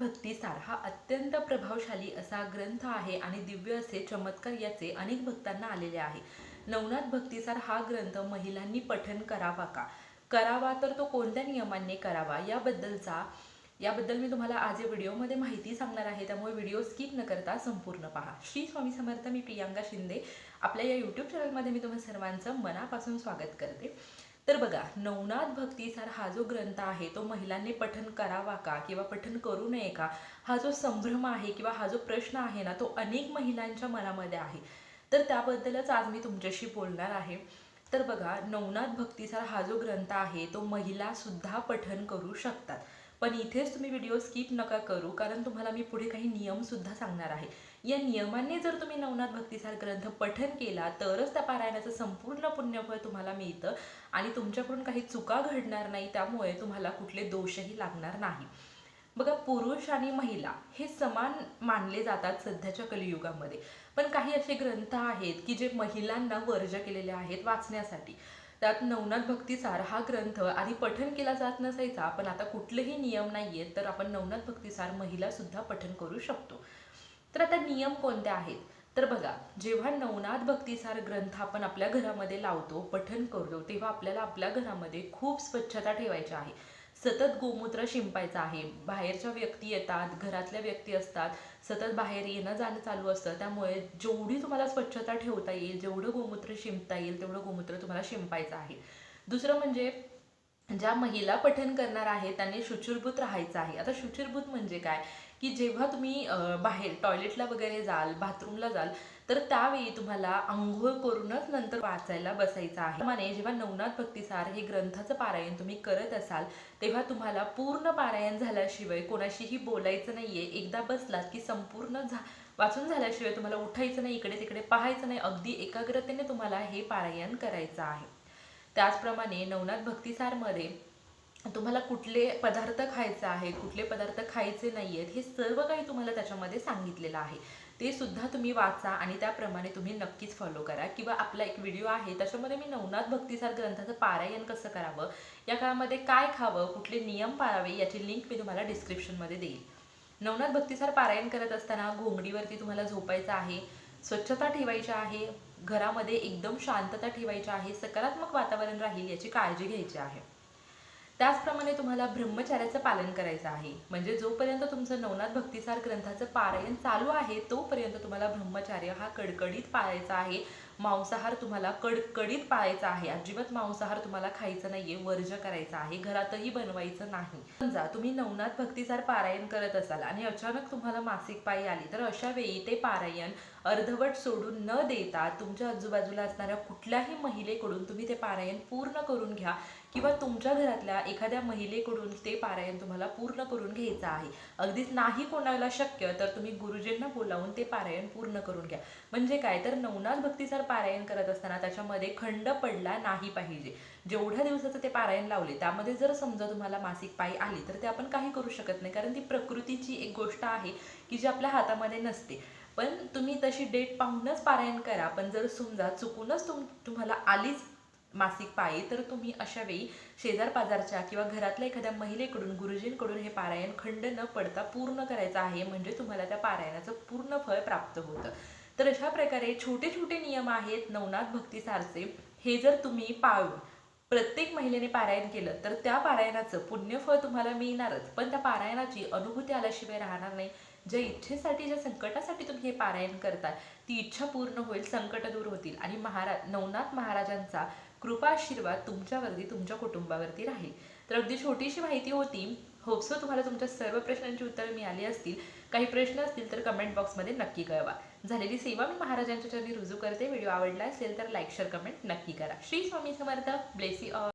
भक्तिसार हा अत्यंत प्रभावशाली असा ग्रंथ आहे आणि दिव्य असे चमत्कार याचे अनेक भक्तांना आलेले आहे. नवनाथ भक्तिसार हा ग्रंथ महिलांनी पठन करावा का? करावा तर तो कोणत्या नियमांनी करावा? याबद्दलचा याबद्दल मी तुम्हाला आज या व्हिडिओमध्ये माहिती सांगणार आहे. त्यामुळे व्हिडिओ स्किप न करता संपूर्ण पहा. श्री स्वामी समर्थ मी प्रियांका शिंदे. आपल्या या यूट्यूब चॅनलमध्ये मी तुम्हा सर्वांचं मनापासून स्वागत करते. तर बघा नवनाथ भक्तीसार हा जो ग्रंथ आहे तो महिलांनी पठन करावा का किंवा पठन करू नये का? हा जो संभ्रम आहे किंवा हा जो प्रश्न आहे ना तो अनेक महिलांच्या मनामध्ये आहे. तर त्याबद्दलच आज मी तुमच्याशी बोलणार आहे. तर बघा नवनाथ भक्तीसार हा जो ग्रंथ आहे तो महिला सुद्धा पठन करू शकतात. पण इथेच तुम्ही व्हिडिओ स्किप नका करू कारण तुम्हाला मी पुढे काही नियम सुद्धा सांगणार आहे. या नियमांनी जर तुम्ही नवनाथ भक्तिसार ग्रंथ पठन केला तरच त्या पारायणाचं संपूर्ण पुण्यफळ तुम्हाला मिळतं आणि तुमच्याकडून काही चुका घडणार नाही त्यामुळे तुम्हाला कुठले दोषही लागणार नाही. बघा पुरुष आणि महिला हे समान मानले जातात सध्याच्या कलियुगामध्ये. पण काही असे ग्रंथ आहेत की जे महिलांना वर्ज केलेले आहेत वाचण्यासाठी. त्यात नवनाथ भक्तिसार हा ग्रंथ आधी पठन केला जात नसायचा पण आता कुठलेही नियम नाही आहेत तर आपण नवनाथ भक्तिसार महिला सुद्धा पठन करू शकतो. तर आता नियम कोणते आहेत? तर बघा जेव्हा नवनाथ भक्तिसार ग्रंथ आपण आपल्या घरामध्ये लावतो पठन करतो तेव्हा आपल्याला आपल्या घरामध्ये खूप स्वच्छता ठेवायची आहे. सतत गोमूत्र शिंपायचं आहे. बाहेरच्या व्यक्ती येतात घरातल्या व्यक्ती असतात सतत बाहेर येणं जाणं चालू असतं. त्यामुळे जेवढी तुम्हाला स्वच्छता ठेवता येईल जेवढं गोमूत्र शिंपता येईल तेवढं गोमूत्र तुम्हाला शिंपायचं आहे. दुसरं म्हणजे ज्या महिला पठन करणार आहे त्यांनी शुचिरभूत राहायचं आहे. आता शुचिरभूत म्हणजे काय? की जेव्हा तुम्ही बाहेर टॉयलेटला वगैरे जाल बाथरूमला जाल तर त्यावेळी तुम्हाला आंघोळ करूनच नंतर वाचायला बसायचं आहे. माने जेव्हा नवनाथ भक्तिसार हे ग्रंथाचं पारायण तुम्ही करत असाल तेव्हा तुम्हाला पूर्ण पारायण झाल्याशिवाय कोणाशीही बोलायचं नाहीये. एकदा बसलात की संपूर्ण झा वाचून झाल्याशिवाय तुम्हाला उठायचं नाही इकडे तिकडे पाहायचं नाही अगदी एकाग्रतेने तुम्हाला हे पारायण करायचं आहे. त्याचप्रमाणे नवनाथ भक्तिसारमध्ये तुम्हाला कुठले पदार्थ खायचे आहेत कुठले पदार्थ खायचे नाही आहेत हे सर्व काही तुम्हाला त्याच्यामध्ये सांगितलेलं आहे. ते सुद्धा तुम्ही वाचा आणि त्याप्रमाणे तुम्ही नक्कीच फॉलो करा. किंवा आपला एक व्हिडिओ आहे त्याच्यामध्ये मी नवनाथ भक्तिसार ग्रंथाचं पारायण कसं करावं या काळामध्ये काय खावं कुठले नियम पाळावे याची लिंक मी तुम्हाला डिस्क्रिप्शनमध्ये देईल. नवनाथ भक्तिसार पारायण करत असताना घोंगडीवरती तुम्हाला झोपायचं आहे स्वच्छता ठेवायची आहे घरामध्ये एकदम शांतता ठेवायची आहे सकारात्मक वातावरण राहील याची काळजी घ्यायची आहे. त्याचप्रमाणे तुम्हाला ब्रह्मचार्याचं पालन करायचं आहे. म्हणजे जोपर्यंत तुमचं नवनाथ भक्तिसार ग्रंथाचं पारायण चालू आहे तोपर्यंत तुम्हाला ब्रह्मचार्य हा कडकडीत पाळायचा आहे. मांसाहार तुम्हाला कडकडीत पाळायचा आहे. अजिबात मांसाहार तुम्हाला खायचं नाहीये वर्ज करायचा आहे. घरातही बनवायचं नाही. समजा तुम्ही नवनाथ भक्तिसार पारायण करत असाल आणि अचानक तुम्हाला मासिक पाळी आली तर अशा वेळी ते पारायण अर्धवट सोडून न देता तुमच्या आजूबाजूला असणाऱ्या कुठल्याही महिलेकडून तुम्ही ते पारायण पूर्ण करून घ्या. किंवा तुमच्या घरातल्या एखाद्या महिलेकडून ते पारायण तुम्हाला पूर्ण करून घ्यायचं आहे. अगदीच नाही कोणाला शक्य तर तुम्ही गुरुजींना बोलावून ते पारायण पूर्ण करून घ्या. म्हणजे काय? तर नवनाथ भक्तीसार पारायण करत असताना त्याच्यामध्ये खंड पडला नाही पाहिजे. जेवढ्या दिवसाचं ते पारायण लावले त्यामध्ये जर समजा तुम्हाला मासिक पाळी आली तर ते आपण काही करू शकत नाही. कारण ती प्रकृतीची एक गोष्ट आहे की जी आपल्या हातामध्ये नसते. पण तुम्ही तशी डेट पाहूनच पारायण करा. पण जर समजा चुकूनच तुम तुम्हाला आलीच मासिक पाळी तर तुम्ही अशा वेळी शेजार पाजारच्या किंवा घरातल्या एखाद्या महिलेकडून गुरुजींकडून हे पारायण खंड न पडता पूर्ण करायचं आहे म्हणजे तुम्हाला त्या पारायणाचं पूर्ण फळ प्राप्त होतं. तर अशा प्रकारे छोटे छोटे नियम आहेत नवनाथ भक्तिसारचे हे जर तुम्ही पाळून प्रत्येक महिलेने पारायण केलं तर त्या पारायणाचं पुण्यफळ तुम्हाला मिळणारच. पण त्या पारायणाची अनुभूती आल्याशिवाय राहणार नाही. ज्या इच्छेसाठी ज्या संकटासाठी तुम्ही हे पारायण करता ती इच्छा पूर्ण होईल संकट दूर होतील. आणि महाराज नवनाथ महाराजांचा कृपा आशीर्वाद तुमच्यावरती तुमच्या कुटुंबावरती राहील. तर अगदी छोटीशी माहिती होती. होपसो तुम्हाला तुमच्या सर्व प्रश्नांची उत्तरं मिळाली असतील. काही प्रश्न असतील तर कमेंट बॉक्समध्ये नक्की कळवा. झालेली सेवा मी महाराजांच्या चरणी रुजू करते. व्हिडिओ आवडला असेल तर लाईक शेअर कमेंट नक्की करा. Shri Swami Samarth. Bless you all